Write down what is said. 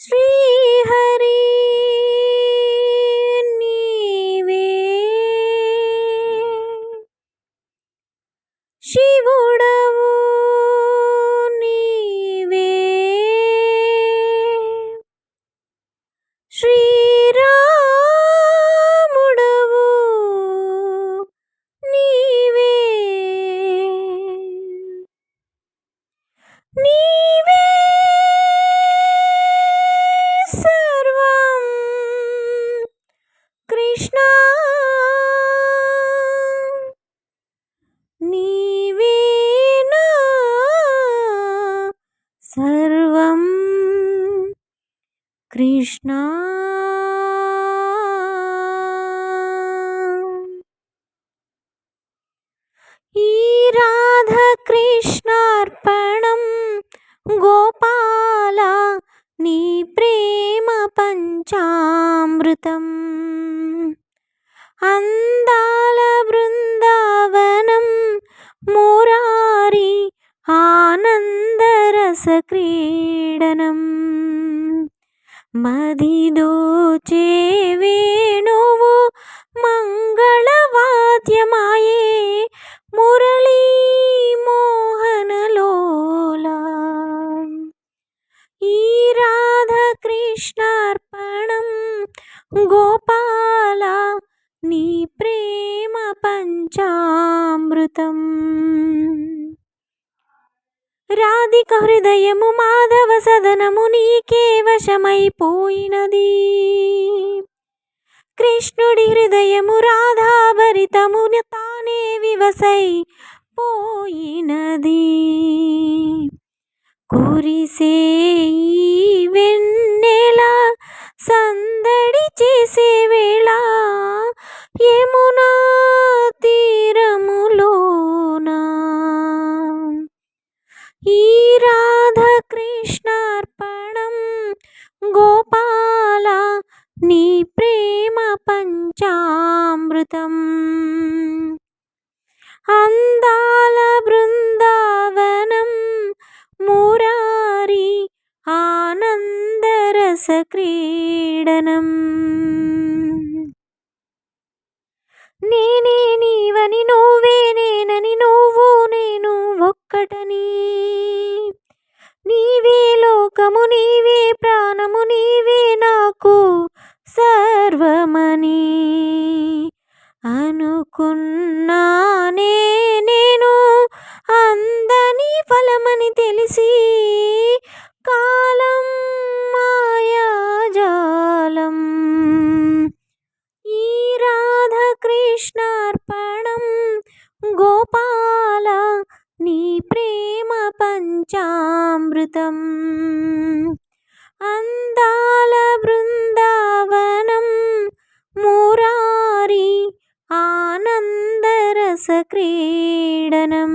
శ్రీహరి నీవే. శివుడవు నీవే. శ్రీరాముడవు నీవే. నీవే कृष्णा। ई राधकृष्णार्पणं गोपाला निप्रेमपञ्चामृतम् अन्दालवृन्दावनं मुरारि आनन्दरसक्रीडनम् అందాల బృందావనం వేణువు మంగళవాద్యమాయే మురళీ మోహనలోల ఈ రాధకృష్ణార్పణం గోపాల నీ ప్రేమ పంచామృతం. రాధిక హృదయము మాధవ సదనము నీకే వశమైపోయినది. కృష్ణుడి హృదయము రాధాభరితము తానే వివసై పోయినది. కురిసే వెన్నెల సందడి చేసే వేళ యమునా ఈ రాధకృష్ణార్పణం గోపాల నీ ప్రేమ పంచామృతం. అందాల బృందావనం మురారి ఆనందరస క్రీడనం. నేనే నీవని నువ్వే నీవే ప్రాణము నీవే నాకు సర్వమని. అనుకున్నానే నేను అందని ఫలమని తెలిసి కాలం మాయాజాలం ఈ రాధకృష్ణార్పణం గోపాల నీ ప్రేమ పంచామృతం. രാസക്രീഡനം